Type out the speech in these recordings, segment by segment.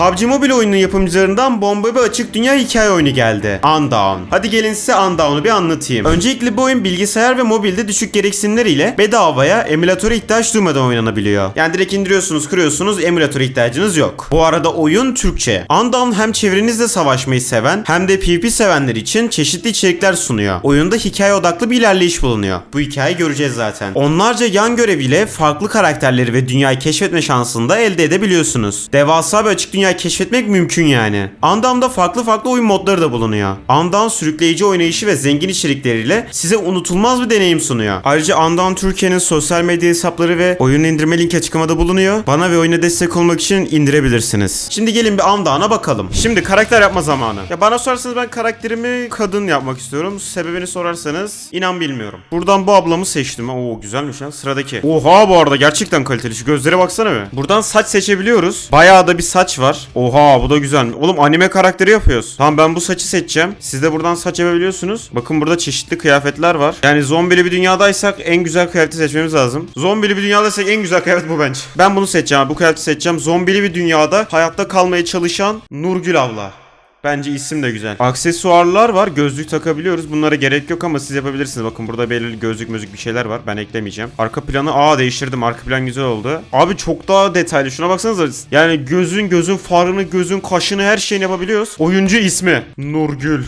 PUBG Mobile oyunun yapımcılarından bomba bir açık dünya hikaye oyunu geldi. Undawn. Hadi gelin size Undawn'u bir anlatayım. Öncelikle bu oyun bilgisayar ve mobilde düşük gereksinimler ile bedavaya emülatöre ihtiyaç duymadan oynanabiliyor. Yani direkt indiriyorsunuz, kuruyorsunuz, emülatöre ihtiyacınız yok. Bu arada oyun Türkçe. Undawn hem çevrenizle savaşmayı seven hem de PvP sevenler için çeşitli içerikler sunuyor. Oyunda hikaye odaklı bir ilerleyiş bulunuyor. Bu hikayeyi göreceğiz zaten. Onlarca yan görev ile farklı karakterleri ve dünyayı keşfetme şansını da elde edebiliyorsunuz. Devasa bir açık dünyayı keşfetmek mümkün yani. Undawn'da farklı farklı oyun modları da bulunuyor. Undawn sürükleyici oynayışı ve zengin içerikleriyle size unutulmaz bir deneyim sunuyor. Ayrıca Undawn Türkiye'nin sosyal medya hesapları ve oyun indirme linki açıklamada bulunuyor. Bana ve oyuna destek olmak için indirebilirsiniz. Şimdi gelin bir Undawn'a bakalım. Şimdi karakter yapma zamanı. Ya bana sorarsanız ben karakterimi kadın yapmak istiyorum. Sebebini sorarsanız inan bilmiyorum. Buradan bu ablamı seçtim. Oo güzelmiş lan sıradaki. Oha bu arada gerçekten kaliteli. Şu gözlere baksana be. Buradan saç seçebiliyoruz. Bayağı da bir saç var. Oha bu da güzel. Oğlum anime karakteri yapıyoruz. Tamam ben bu saçı seçeceğim. Siz de buradan saç yapabiliyorsunuz. Bakın burada çeşitli kıyafetler var. Yani zombili bir dünyadaysak en güzel kıyafeti seçmemiz lazım. Zombili bir dünyadaysak en güzel kıyafet bu bence. Ben bunu seçeceğim. Bu kıyafeti seçeceğim. Zombili bir dünyada hayatta kalmaya çalışan Nurgül abla. Bence isim de güzel. Aksesuarlar var. Gözlük takabiliyoruz. Bunlara gerek yok ama siz yapabilirsiniz. Bakın burada belirli gözlük müzik bir şeyler var. Ben eklemeyeceğim. Arka planı aa değiştirdim. Arka plan güzel oldu. Abi çok daha detaylı. Şuna baksanıza. Yani gözün gözün farını, gözün kaşını her şeyini yapabiliyoruz. Oyuncu ismi Nurgül.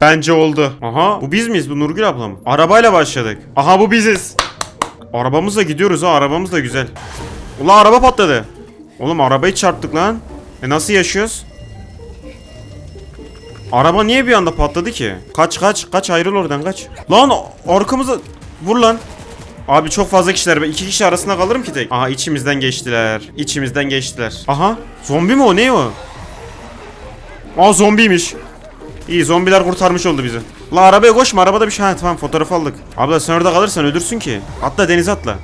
Bence oldu. Aha bu biz miyiz? Bu Nurgül abla mı? Arabayla başladık. Aha bu biziz. Arabamızla gidiyoruz ha. Arabamız da güzel. Ulan araba patladı. Oğlum arabayı çarptık lan. E nasıl yaşıyoruz? Araba niye bir anda patladı ki? Kaç kaç kaç ayrıl oradan kaç. Lan arkamıza vur lan. Abi çok fazla kişiler. Ben iki kişi arasında kalırım ki tek. Aha içimizden geçtiler. İçimizden geçtiler. Aha zombi mi o ne o? Aa zombiymiş. İyi zombiler kurtarmış oldu bizi. La arabaya koşma arabada bir şey. Ha tamam fotoğraf aldık. Abla sen orada kalırsan ölürsün ki. Atla denize atla.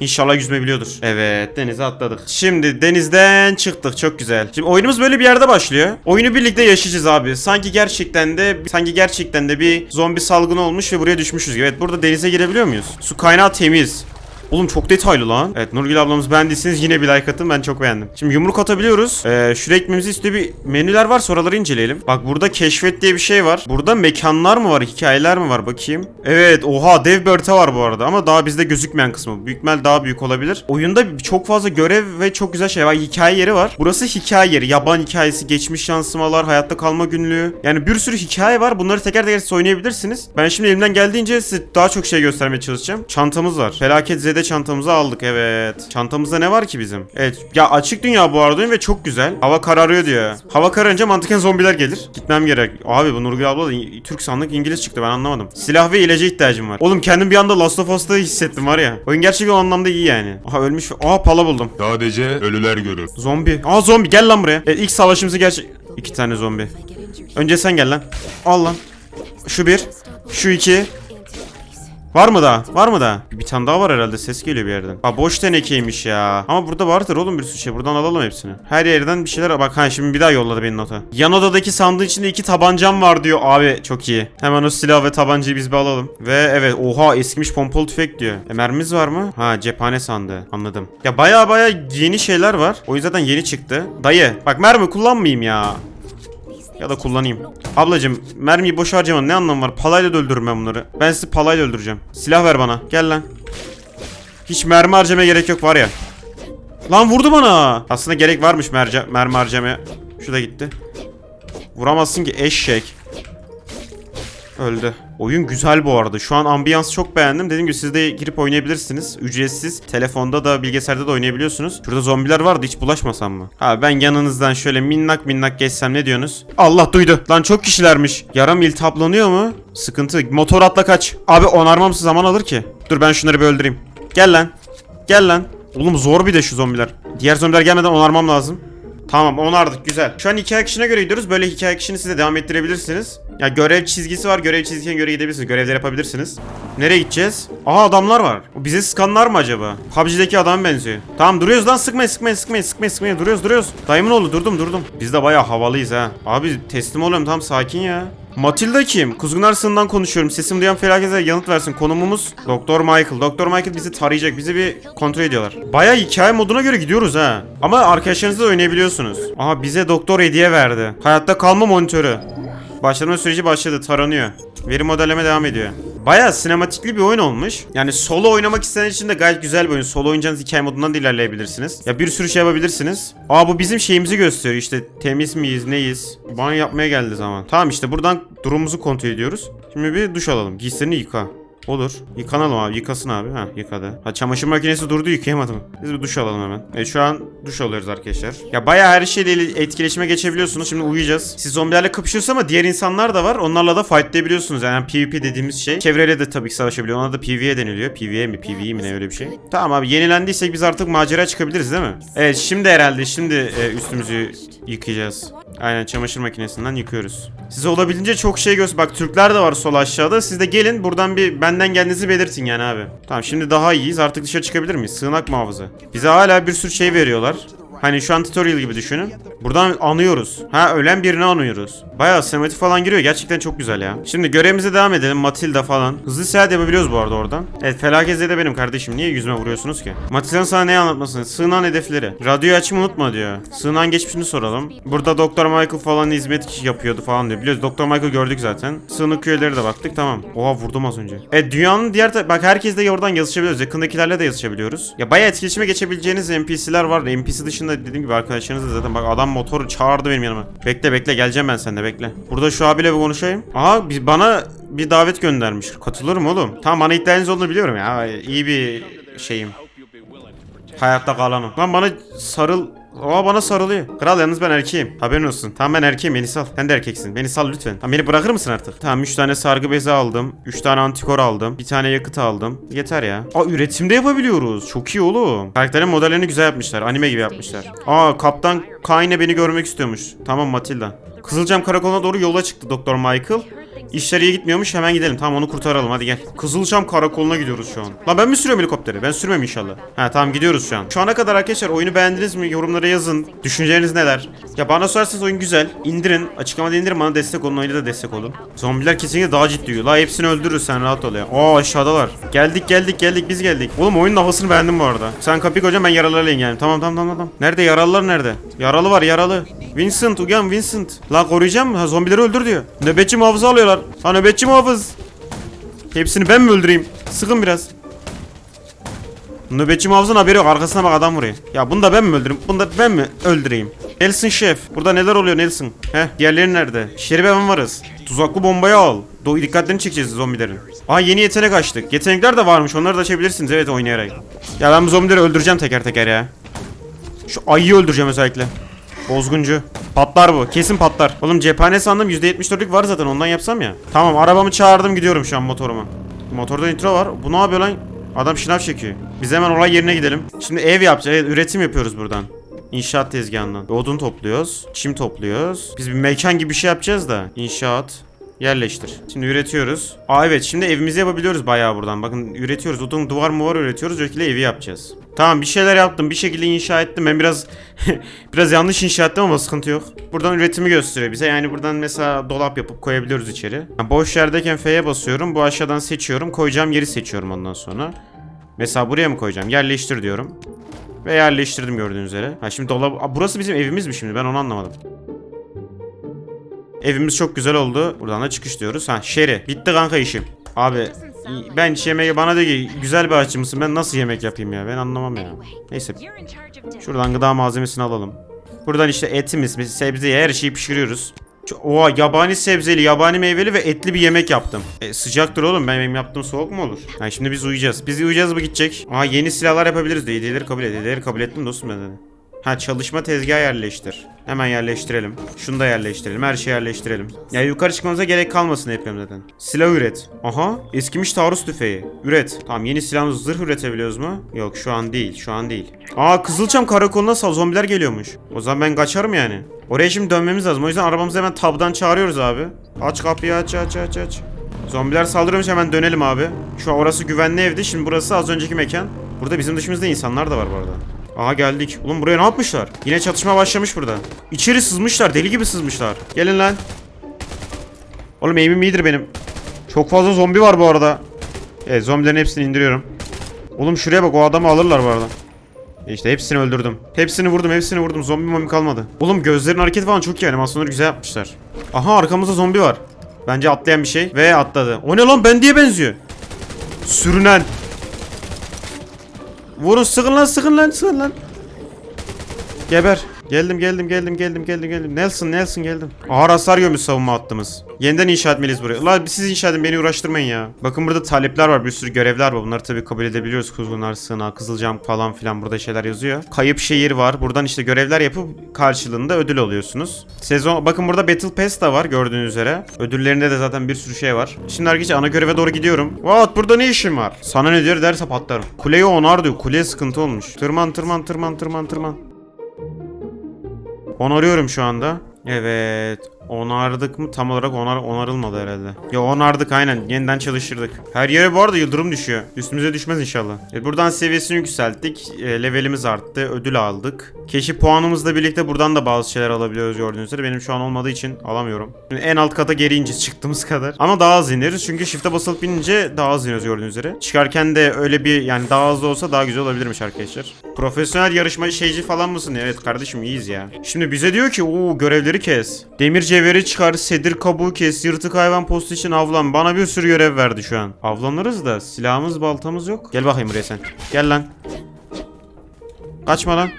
İnşallah yüzme biliyordur. Evet denize atladık. Şimdi denizden çıktık çok güzel. Şimdi oyunumuz böyle bir yerde başlıyor. Oyunu birlikte yaşayacağız abi. Sanki gerçekten de sanki gerçekten de bir zombi salgını olmuş ve buraya düşmüşüz. Evet burada denize girebiliyor muyuz? Su kaynağı temiz. Oğlum çok detaylı lan. Evet Nurgül ablamız beğendiyseniz yine bir like atın ben çok beğendim. Şimdi yumruk atabiliyoruz. Ee, şuraya gitmemizi istiyor bir menüler var oraları inceleyelim. Bak burada keşfet diye bir şey var. Burada mekanlar mı var hikayeler mi var bakayım. Evet oha dev bir var bu arada ama daha bizde gözükmeyen kısmı. Büyük ihtimal daha büyük olabilir. Oyunda çok fazla görev ve çok güzel şey var. Hikaye yeri var. Burası hikaye yeri. Yaban hikayesi, geçmiş yansımalar, hayatta kalma günlüğü. Yani bir sürü hikaye var. Bunları teker teker oynayabilirsiniz. Ben şimdi elimden geldiğince size daha çok şey göstermeye çalışacağım. Çantamız var. Felaket zede çantamızı aldık evet. Çantamızda ne var ki bizim? Evet ya açık dünya bu arada ve çok güzel. Hava kararıyor diyor. Hava kararınca mantıken zombiler gelir. Gitmem gerek. Abi bu Nurgül abla da Türk sandık İngiliz çıktı ben anlamadım. Silah ve ilaca ihtiyacım var. Oğlum kendim bir anda Last of Us'ta hissettim var ya. Oyun gerçekten o anlamda iyi yani. Aha ölmüş. Aha pala buldum. Sadece ölüler görür. Zombi. Aa zombi gel lan buraya. Evet, ilk savaşımızı gerçek... İki tane zombi. Önce sen gel lan. Al lan. Şu bir. Şu iki. Var mı daha? Var mı daha? Bir tane daha var herhalde. Ses geliyor bir yerden. Ha boş tenekeymiş ya. Ama burada vardır oğlum bir sürü şey. Buradan alalım hepsini. Her yerden bir şeyler. Bak ha şimdi bir daha yolladı beni nota. Yan odadaki sandığın içinde iki tabancam var diyor. Abi çok iyi. Hemen o silah ve tabancayı biz bir alalım. Ve evet oha eskimiş pompalı tüfek diyor. E mermimiz var mı? Ha cephane sandığı. Anladım. Ya baya baya yeni şeyler var. O yüzden yeni çıktı. Dayı bak mermi kullanmayayım ya. Ya da kullanayım. Ablacım mermiyi boş harcamanın ne anlamı var? Palayla da öldürürüm ben bunları. Ben sizi palayla öldüreceğim. Silah ver bana. Gel lan. Hiç mermi harcamaya gerek yok var ya. Lan vurdu bana. Aslında gerek varmış merce mermi harcamaya. Şu da gitti. Vuramazsın ki eşek. Öldü. Oyun güzel bu arada. Şu an ambiyans çok beğendim. Dediğim gibi siz de girip oynayabilirsiniz. Ücretsiz. Telefonda da bilgisayarda da oynayabiliyorsunuz. Şurada zombiler vardı hiç bulaşmasam mı? Ha ben yanınızdan şöyle minnak minnak geçsem ne diyorsunuz? Allah duydu. Lan çok kişilermiş. Yaram iltihaplanıyor mu? Sıkıntı. Motor atla kaç. Abi onarmamsı zaman alır ki. Dur ben şunları bir öldüreyim. Gel lan. Gel lan. Oğlum zor bir de şu zombiler. Diğer zombiler gelmeden onarmam lazım. Tamam onardık güzel. Şu an hikaye akışına göre gidiyoruz. Böyle hikaye akışını size devam ettirebilirsiniz. Ya görev çizgisi var. Görev çizgisine göre gidebilirsiniz. Görevler yapabilirsiniz. Nereye gideceğiz? Aha adamlar var. Bize sıkanlar mı acaba? PUBG'deki adam benziyor. Tamam duruyoruz lan sıkmayın sıkmayın sıkmayın sıkmayın sıkmayın. Duruyoruz duruyoruz. Dayımın oğlu durdum durdum. Biz de bayağı havalıyız ha. Abi teslim oluyorum tam sakin ya. Matilda kim? Kuzgunlar sığından konuşuyorum. Sesim duyan felakete yanıt versin. Konumumuz Doktor Michael. Doktor Michael bizi tarayacak. Bizi bir kontrol ediyorlar. Baya hikaye moduna göre gidiyoruz ha. Ama arkadaşlarınızla da oynayabiliyorsunuz. Aha bize doktor hediye verdi. Hayatta kalma monitörü. Başlama süreci başladı. Taranıyor. Veri modelleme devam ediyor. Baya sinematikli bir oyun olmuş. Yani solo oynamak isteyen için de gayet güzel bir oyun. Solo oynayacağınız hikaye modundan da ilerleyebilirsiniz. Ya bir sürü şey yapabilirsiniz. Aa bu bizim şeyimizi gösteriyor işte temiz miyiz neyiz. Banyo yapmaya geldi zaman. Tamam işte buradan durumumuzu kontrol ediyoruz. Şimdi bir duş alalım. Giysilerini yıka. Olur. Yıkanalım abi. Yıkasın abi. Ha yıkadı. Ha çamaşır makinesi durdu yıkayamadım. Biz bir duş alalım hemen. E şu an duş alıyoruz arkadaşlar. Ya bayağı her şeyle etkileşime geçebiliyorsunuz. Şimdi uyuyacağız. Siz zombilerle kapışıyorsunuz ama diğer insanlar da var. Onlarla da fightlayabiliyorsunuz. Yani PvP dediğimiz şey. Çevreyle de tabii ki savaşabiliyor. Ona da PvE deniliyor. PvE mi PvE mi ne öyle bir şey. Tamam abi yenilendiysek biz artık macera çıkabiliriz değil mi? Evet şimdi herhalde şimdi e, üstümüzü yıkayacağız. Aynen çamaşır makinesinden yıkıyoruz. Size olabildiğince çok şey göster. Bak Türkler de var sol aşağıda. Siz de gelin buradan bir benden geldiğinizi belirtin yani abi. Tamam şimdi daha iyiyiz. Artık dışarı çıkabilir miyiz? Sığınak muhafızı. Bize hala bir sürü şey veriyorlar. Hani şu an tutorial gibi düşünün. Buradan anıyoruz. Ha ölen birini anıyoruz. Bayağı sinematik falan giriyor. Gerçekten çok güzel ya. Şimdi görevimize devam edelim. Matilda falan. Hızlı seyahat yapabiliyoruz bu arada oradan. Evet felaket de benim kardeşim. Niye yüzüme vuruyorsunuz ki? Matilda'nın sana ne anlatmasını? Sığınan hedefleri. Radyoyu açmayı unutma diyor. Sığınan geçmişini soralım. Burada Doktor Michael falan hizmet yapıyordu falan diyor. Biliyoruz Doktor Michael gördük zaten. Sığınık üyeleri de baktık tamam. Oha vurdum az önce. Evet dünyanın diğer bak herkesle oradan yazışabiliyoruz. Yakındakilerle de yazışabiliyoruz. Ya bayağı etkileşime geçebileceğiniz NPC'ler var. NPC dışında dediğim gibi arkadaşlarınız da zaten bak adam motoru çağırdı benim yanıma. Bekle bekle geleceğim ben seninle bekle. Burada şu abiyle bir konuşayım. Aha biz bana bir davet göndermiş. Katılırım oğlum. Tamam bana ihtiyacınız olduğunu biliyorum ya. İyi bir şeyim. Hayatta kalanım. Lan bana sarıl... Aa bana sarılıyor. Kral yalnız ben erkeğim. Haberin olsun. Tamam ben erkeğim beni sal. Sen de erkeksin. Beni sal lütfen. Tamam beni bırakır mısın artık? Tamam 3 tane sargı bezi aldım. 3 tane antikor aldım. Bir tane yakıt aldım. Yeter ya. Aa üretimde yapabiliyoruz. Çok iyi oğlum. Karakterin modellerini güzel yapmışlar. Anime gibi yapmışlar. Aa kaptan Kaine beni görmek istiyormuş. Tamam Matilda. Kızılcam karakoluna doğru yola çıktı Doktor Michael. İşler iyi gitmiyormuş hemen gidelim. Tamam onu kurtaralım hadi gel. Kızılçam karakoluna gidiyoruz şu an. Lan ben mi sürüyorum helikopteri? Ben sürmem inşallah. Ha tamam gidiyoruz şu an. Şu ana kadar arkadaşlar oyunu beğendiniz mi? Yorumlara yazın. Düşünceleriniz neler? Ya bana sorarsanız oyun güzel. İndirin. Açıklamada indirin bana destek olun. Oyuna da destek olun. Zombiler kesinlikle daha ciddi uyuyor. La hepsini öldürürüz sen rahat ol ya. Aa aşağıdalar. Geldik geldik geldik biz geldik. Oğlum oyunun havasını beğendim bu arada. Sen kapıyı koyacaksın ben yaralılarla ilgilenim. Tamam tamam tamam tamam. Nerede yaralılar nerede? Yaralı var yaralı. Vincent uyan Vincent. La koruyacağım? Ha zombileri öldür diyor. Nöbetçi muhafızı alıyorlar. Ha nöbetçi muhafız. Hepsini ben mi öldüreyim? Sıkın biraz. Nöbetçi muhafızın haberi yok. Arkasına bak adam vuruyor. Ya bunu da ben mi öldüreyim? Bunu da ben mi öldüreyim? Nelson şef. Burada neler oluyor Nelson? Heh diğerleri nerede? Şerife ben varız. Tuzaklı bombayı al. Do dikkatlerini çekeceğiz zombilerin. Aa yeni yetenek açtık. Yetenekler de varmış. Onları da açabilirsiniz evet oynayarak. Ya ben bu zombileri öldüreceğim teker teker ya. Şu ayıyı öldüreceğim özellikle. Bozguncu. Patlar bu. Kesin patlar. Oğlum cephane sandım %74'lük var zaten ondan yapsam ya. Tamam arabamı çağırdım gidiyorum şu an motoruma. Motorda nitro var. Bu ne yapıyor lan? Adam şınav çekiyor. Biz hemen olay yerine gidelim. Şimdi ev yapacağız. Evet, üretim yapıyoruz buradan. İnşaat tezgahından. Odun topluyoruz. Çim topluyoruz. Biz bir mekan gibi bir şey yapacağız da. İnşaat. Yerleştir. Şimdi üretiyoruz. Aa evet şimdi evimizi yapabiliyoruz bayağı buradan. Bakın üretiyoruz. Odun duvar muvar üretiyoruz. Öyle evi yapacağız. Tamam bir şeyler yaptım. Bir şekilde inşa ettim. Ben biraz biraz yanlış inşa ettim ama sıkıntı yok. Buradan üretimi gösteriyor bize. Yani buradan mesela dolap yapıp koyabiliyoruz içeri. Ha, boş yerdeyken F'ye basıyorum. Bu aşağıdan seçiyorum. Koyacağım yeri seçiyorum ondan sonra. Mesela buraya mı koyacağım? Yerleştir diyorum. Ve yerleştirdim gördüğünüz üzere. Ha şimdi dolap... Burası bizim evimiz mi şimdi? Ben onu anlamadım. Evimiz çok güzel oldu. Buradan da çıkış diyoruz. Ha Şeri. Bitti kanka işim. Abi ben hiç yemeği bana diyor ki güzel bir aşçı mısın? Ben nasıl yemek yapayım ya? Ben anlamam ya. Neyse. Şuradan gıda malzemesini alalım. Buradan işte etimiz, sebze, her şeyi pişiriyoruz. Oha yabani sebzeli, yabani meyveli ve etli bir yemek yaptım. E, sıcaktır oğlum. Ben benim yaptığım soğuk mu olur? Ha şimdi biz uyuyacağız. Biz uyuyacağız bu gidecek. Aa yeni silahlar yapabiliriz diyor. Hediyeleri kabul et. Hediyeleri kabul ettim dostum ben dedi. Ha çalışma tezgahı yerleştir. Hemen yerleştirelim. Şunu da yerleştirelim. Her şeyi yerleştirelim. Ya yukarı çıkmamıza gerek kalmasın yapıyorum zaten. Silah üret. Aha eskimiş taarruz tüfeği. Üret. Tamam yeni silahımız zırh üretebiliyoruz mu? Yok şu an değil. Şu an değil. Aa Kızılçam karakoluna sal zombiler geliyormuş. O zaman ben kaçarım yani. Oraya şimdi dönmemiz lazım. O yüzden arabamızı hemen tabdan çağırıyoruz abi. Aç kapıyı aç aç aç aç. Zombiler saldırıyormuş hemen dönelim abi. Şu an orası güvenli evdi. Şimdi burası az önceki mekan. Burada bizim dışımızda insanlar da var bu arada. Aha geldik. Oğlum buraya ne yapmışlar? Yine çatışma başlamış burada. İçeri sızmışlar. Deli gibi sızmışlar. Gelin lan. Oğlum aim'im iyidir benim. Çok fazla zombi var bu arada. Evet zombilerin hepsini indiriyorum. Oğlum şuraya bak o adamı alırlar bu arada. E İşte hepsini öldürdüm. Hepsini vurdum, hepsini vurdum. Zombi mami kalmadı. Oğlum gözlerin hareketi falan çok iyi animasyonları güzel yapmışlar. Aha arkamızda zombi var. Bence atlayan bir şey ve atladı. O ne lan ben diye benziyor. Sürünen. Vurun sıkın lan sıkın lan sıkın lan. Geber. Geldim geldim geldim geldim geldim geldim. Nelson Nelson geldim. Ağır hasar görmüş savunma hattımız. Yeniden inşa etmeliyiz burayı. La siz inşa edin beni uğraştırmayın ya. Bakın burada talepler var bir sürü görevler var. Bunları tabii kabul edebiliyoruz. Kuzgunlar sığınağı, Kızılcam falan filan burada şeyler yazıyor. Kayıp şehir var. Buradan işte görevler yapıp karşılığında ödül alıyorsunuz. Sezon bakın burada Battle Pass da var gördüğünüz üzere. Ödüllerinde de zaten bir sürü şey var. Şimdi arkadaşlar ana göreve doğru gidiyorum. What burada ne işim var? Sana ne diyor derse patlarım. Kuleyi onar diyor. Kuleye sıkıntı olmuş. Tırman tırman tırman tırman tırman. Onarıyorum şu anda. Evet. Onardık mı? Tam olarak onar onarılmadı herhalde. Ya onardık aynen. Yeniden çalıştırdık. Her yere bu arada yıldırım düşüyor. Üstümüze düşmez inşallah. E, buradan seviyesini yükselttik. E, levelimiz arttı. Ödül aldık. Keşif puanımızla birlikte buradan da bazı şeyler alabiliyoruz gördüğünüz üzere. Benim şu an olmadığı için alamıyorum. Şimdi en alt kata geri ineceğiz çıktığımız kadar. Ama daha az ineriz. Çünkü shift'e basılıp binince daha az iniyoruz gördüğünüz üzere. Çıkarken de öyle bir yani daha hızlı olsa daha güzel olabilirmiş arkadaşlar. Profesyonel yarışma şeyci falan mısın? Evet kardeşim iyiyiz ya. Şimdi bize diyor ki o görevleri kes. Demir cevheri çıkar, sedir kabuğu kes, yırtık hayvan postu için avlan. Bana bir sürü görev verdi şu an. Avlanırız da silahımız baltamız yok. Gel bakayım buraya sen. Gel lan. Kaçma lan.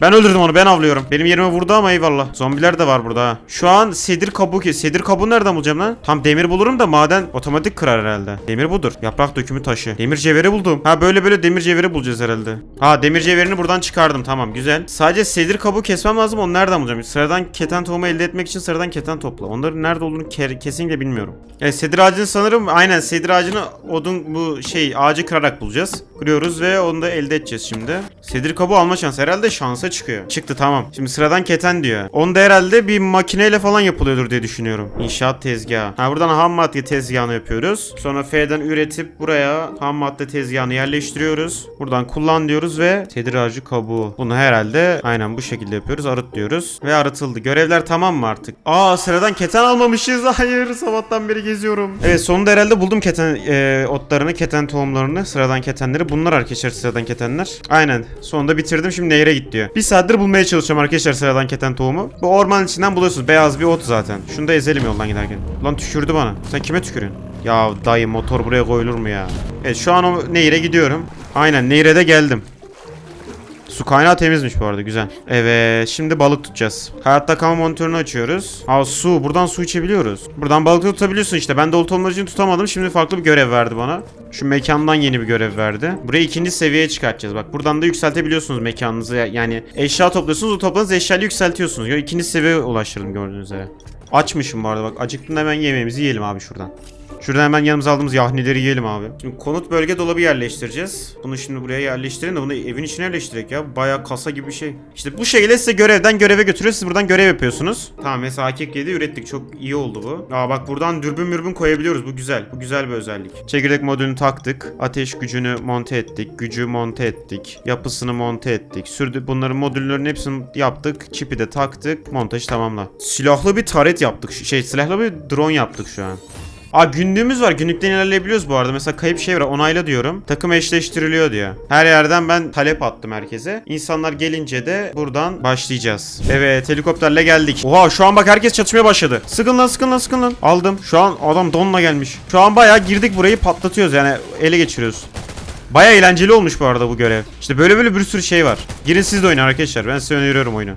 Ben öldürdüm onu ben avlıyorum. Benim yerime vurdu ama eyvallah. Zombiler de var burada ha. Şu an sedir kabuğu kes. Sedir kabuğu nereden bulacağım lan? Tam demir bulurum da maden otomatik kırar herhalde. Demir budur. Yaprak dökümü taşı. Demir cevheri buldum. Ha böyle böyle demir cevheri bulacağız herhalde. Ha demir cevherini buradan çıkardım tamam güzel. Sadece sedir kabuğu kesmem lazım onu nereden bulacağım? Sıradan keten tohumu elde etmek için sıradan keten topla. Onların nerede olduğunu ke- kesinlikle bilmiyorum. Evet sedir ağacını sanırım aynen sedir ağacını odun bu şey ağacı kırarak bulacağız. Kırıyoruz ve onu da elde edeceğiz şimdi. Sedir kabuğu alma şansı herhalde şansa çıkıyor. Çıktı tamam. Şimdi sıradan keten diyor. Onu da herhalde bir makineyle falan yapılıyordur diye düşünüyorum. İnşaat tezgahı. Ha buradan ham madde tezgahını yapıyoruz. Sonra F'den üretip buraya ham madde tezgahını yerleştiriyoruz. Buradan kullan diyoruz ve sedir ağacı kabuğu. Bunu herhalde aynen bu şekilde yapıyoruz. Arıt diyoruz. Ve arıtıldı. Görevler tamam mı artık? Aa sıradan keten almamışız. Hayır sabahtan beri geziyorum. Evet sonunda herhalde buldum keten e, otlarını, keten tohumlarını, sıradan ketenleri. Bunlar arkadaşlar sıradan ketenler. Aynen. Sonunda bitirdim. Şimdi nehre git diyor. Bir saattir bulmaya çalışıyorum arkadaşlar sıradan keten tohumu. Bu ormanın içinden buluyorsunuz. Beyaz bir ot zaten. Şunu da ezelim yoldan giderken. Lan tükürdü bana. Sen kime tükürüyorsun? Ya dayı motor buraya koyulur mu ya? Evet şu an o nehire gidiyorum. Aynen nehre de geldim. Su kaynağı temizmiş bu arada güzel. Evet şimdi balık tutacağız. Hayatta kalma monitörünü açıyoruz. Ha su buradan su içebiliyoruz. Buradan balık tutabiliyorsun işte. Ben de olta olmadığı için tutamadım. Şimdi farklı bir görev verdi bana. Şu mekandan yeni bir görev verdi. Burayı ikinci seviyeye çıkartacağız. Bak buradan da yükseltebiliyorsunuz mekanınızı. Yani eşya topluyorsunuz. O topladığınız eşyayı yükseltiyorsunuz. İkinci seviyeye ulaştırdım gördüğünüz üzere. Açmışım bu arada bak. Acıktım hemen yemeğimizi yiyelim abi şuradan. Şuradan hemen yanımıza aldığımız yahnileri yiyelim abi. Şimdi konut bölge dolabı yerleştireceğiz. Bunu şimdi buraya yerleştirin de bunu evin içine yerleştirek ya. Bayağı kasa gibi bir şey. İşte bu şekilde size görevden göreve götürüyor. Siz buradan görev yapıyorsunuz. Tamam mesela hakik 7 ürettik. Çok iyi oldu bu. Aa bak buradan dürbün mürbün koyabiliyoruz. Bu güzel. Bu güzel bir özellik. Çekirdek modülünü taktık. Ateş gücünü monte ettik. Gücü monte ettik. Yapısını monte ettik. Sürdü bunların modüllerin hepsini yaptık. Çipi de taktık. Montaj tamamla. Silahlı bir taret yaptık. Şey silahlı bir drone yaptık şu an. Aa günlüğümüz var. Günlükten ilerleyebiliyoruz bu arada. Mesela kayıp şey var. Onayla diyorum. Takım eşleştiriliyor diyor. Her yerden ben talep attım herkese. İnsanlar gelince de buradan başlayacağız. Evet helikopterle geldik. Oha şu an bak herkes çatışmaya başladı. Sıkın lan sıkın lan sıkın lan. Aldım. Şu an adam donla gelmiş. Şu an bayağı girdik burayı patlatıyoruz yani ele geçiriyoruz. Baya eğlenceli olmuş bu arada bu görev. İşte böyle böyle bir sürü şey var. Girin siz de oynayın arkadaşlar. Ben size öneriyorum oyunu.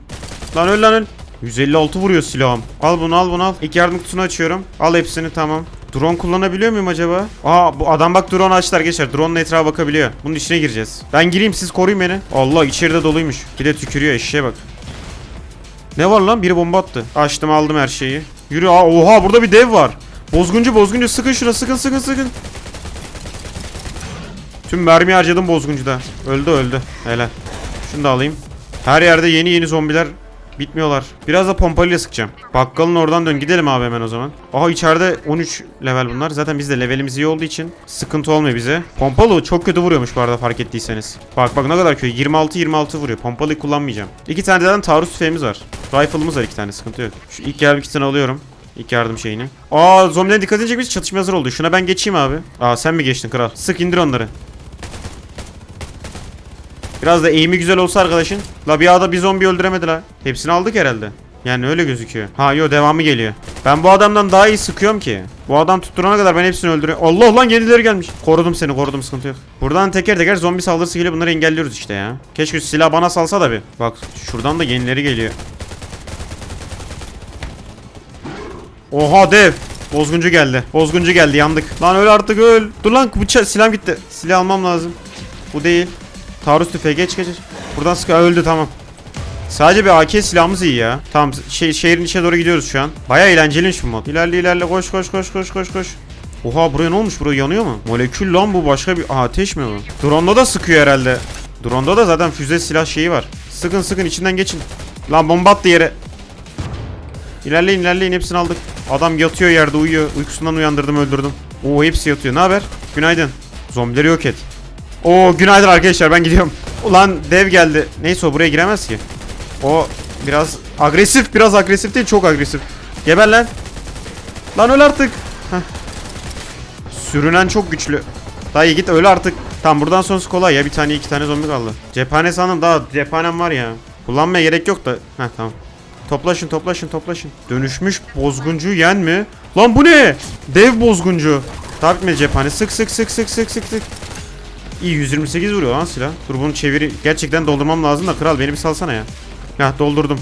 Lan öl lan öl. 156 vuruyor silahım. Al bunu al bunu al. İlk yardım kutusunu açıyorum. Al hepsini tamam. Drone kullanabiliyor muyum acaba? Aa bu adam bak drone açtı arkadaşlar. Drone'la etrafa bakabiliyor. Bunun içine gireceğiz. Ben gireyim siz koruyun beni. Allah içeride doluymuş. Bir de tükürüyor eşeğe bak. Ne var lan? Biri bomba attı. Açtım aldım her şeyi. Yürü. Aa, oha burada bir dev var. Bozguncu bozguncu sıkın şuna sıkın sıkın sıkın. Tüm mermi harcadım bozguncuda. Öldü öldü. Helal. Şunu da alayım. Her yerde yeni yeni zombiler bitmiyorlar. Biraz da pompalıyla sıkacağım. Bakkalın oradan dön. Gidelim abi hemen o zaman. Aha içeride 13 level bunlar. Zaten biz de levelimiz iyi olduğu için sıkıntı olmuyor bize. Pompalı çok kötü vuruyormuş bu arada fark ettiyseniz. Bak bak ne kadar kötü. 26-26 vuruyor. Pompalıyı kullanmayacağım. İki tane zaten taarruz tüfeğimiz var. Rifle'ımız var iki tane sıkıntı yok. Şu ilk yardım kitini alıyorum. İlk yardım şeyini. Aa zombilerin dikkatini çekmiş çatışma hazır oldu. Şuna ben geçeyim abi. Aa sen mi geçtin kral? Sık indir onları. Biraz da eğimi güzel olsa arkadaşın. La bir ada bir zombi öldüremedi la. Hepsini aldık herhalde. Yani öyle gözüküyor. Ha yo devamı geliyor. Ben bu adamdan daha iyi sıkıyorum ki. Bu adam tutturana kadar ben hepsini öldürüyorum. Allah lan yenileri gelmiş. Korudum seni korudum sıkıntı yok. Buradan teker teker zombi saldırısı geliyor bunları engelliyoruz işte ya. Keşke silah bana salsa da bir. Bak şuradan da yenileri geliyor. Oha dev. Bozguncu geldi. Bozguncu geldi yandık. Lan öl artık öl. Dur lan bıçak silahım gitti. Silah almam lazım. Bu değil. Taarruz tüfeği geç geç. Buradan sıkı öldü tamam. Sadece bir AK silahımız iyi ya. Tamam şey, şehrin içine doğru gidiyoruz şu an. Baya eğlenceliymiş bu mod. İlerle ilerle koş koş koş koş koş koş. Oha buraya ne olmuş? Buraya yanıyor mu? Molekül lan bu başka bir ateş mi bu? Drone'da da sıkıyor herhalde. Drone'da da zaten füze silah şeyi var. Sıkın sıkın içinden geçin. Lan bomba attı yere. İlerleyin ilerleyin hepsini aldık. Adam yatıyor yerde uyuyor. Uykusundan uyandırdım öldürdüm. Oo hepsi yatıyor. Ne haber? Günaydın. Zombileri yok et. Oo günaydın arkadaşlar ben gidiyorum. Ulan dev geldi. Neyse o buraya giremez ki. O biraz agresif biraz agresif değil çok agresif. Geber lan. Lan öl artık. Heh. Sürünen çok güçlü. Dayı git öl artık. Tamam buradan sonrası kolay ya bir tane iki tane zombi kaldı. Cephane sandım daha cephanem var ya. Kullanmaya gerek yok da. Heh tamam. Toplaşın toplaşın toplaşın. Dönüşmüş bozguncu yen mi? Lan bu ne? Dev bozguncu. Daha bitmedi cephane. Sık sık sık sık sık sık sık. İyi 128 vuruyor lan silah. Dur bunu çeviri. Gerçekten doldurmam lazım da kral beni bir salsana ya. Ya doldurdum.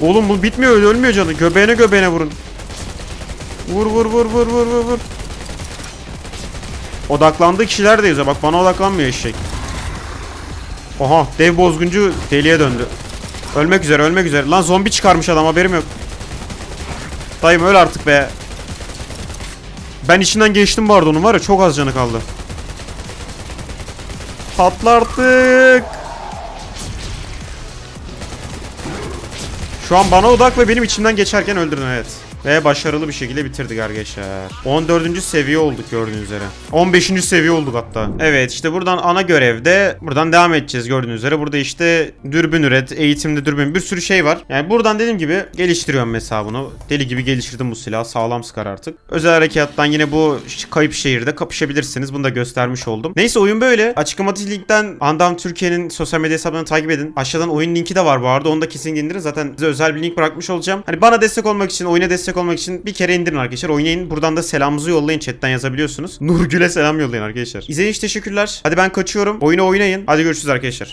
Oğlum bu bitmiyor ölmüyor canı. Göbeğine göbeğine vurun. Vur vur vur vur vur vur vur. Odaklandığı kişiler de yazıyor. Bak bana odaklanmıyor eşek. Oha dev bozguncu deliye döndü. Ölmek üzere ölmek üzere. Lan zombi çıkarmış adam haberim yok. Dayım öl artık be. Ben içinden geçtim arada onun var ya çok az canı kaldı. Patla artık. Şu an bana odak ve benim içimden geçerken öldürdün evet. Ve başarılı bir şekilde bitirdik arkadaşlar. 14. seviye olduk gördüğünüz üzere. 15. seviye olduk hatta. Evet işte buradan ana görevde buradan devam edeceğiz gördüğünüz üzere. Burada işte dürbün üret, eğitimde dürbün bir sürü şey var. Yani buradan dediğim gibi geliştiriyorum mesela bunu. Deli gibi geliştirdim bu silahı. Sağlam sıkar artık. Özel harekattan yine bu kayıp şehirde kapışabilirsiniz. Bunu da göstermiş oldum. Neyse oyun böyle. Açıklamadaki linkten Andam Türkiye'nin sosyal medya hesaplarını takip edin. Aşağıdan oyun linki de var bu arada. Onu da kesin indirin. Zaten size özel bir link bırakmış olacağım. Hani bana destek olmak için, oyuna destek olmak için bir kere indirin arkadaşlar. Oynayın. Buradan da selamınızı yollayın. Chatten yazabiliyorsunuz. Nurgül'e selam yollayın arkadaşlar. İzlediğiniz için teşekkürler. Hadi ben kaçıyorum. Oyunu oynayın. Hadi görüşürüz arkadaşlar.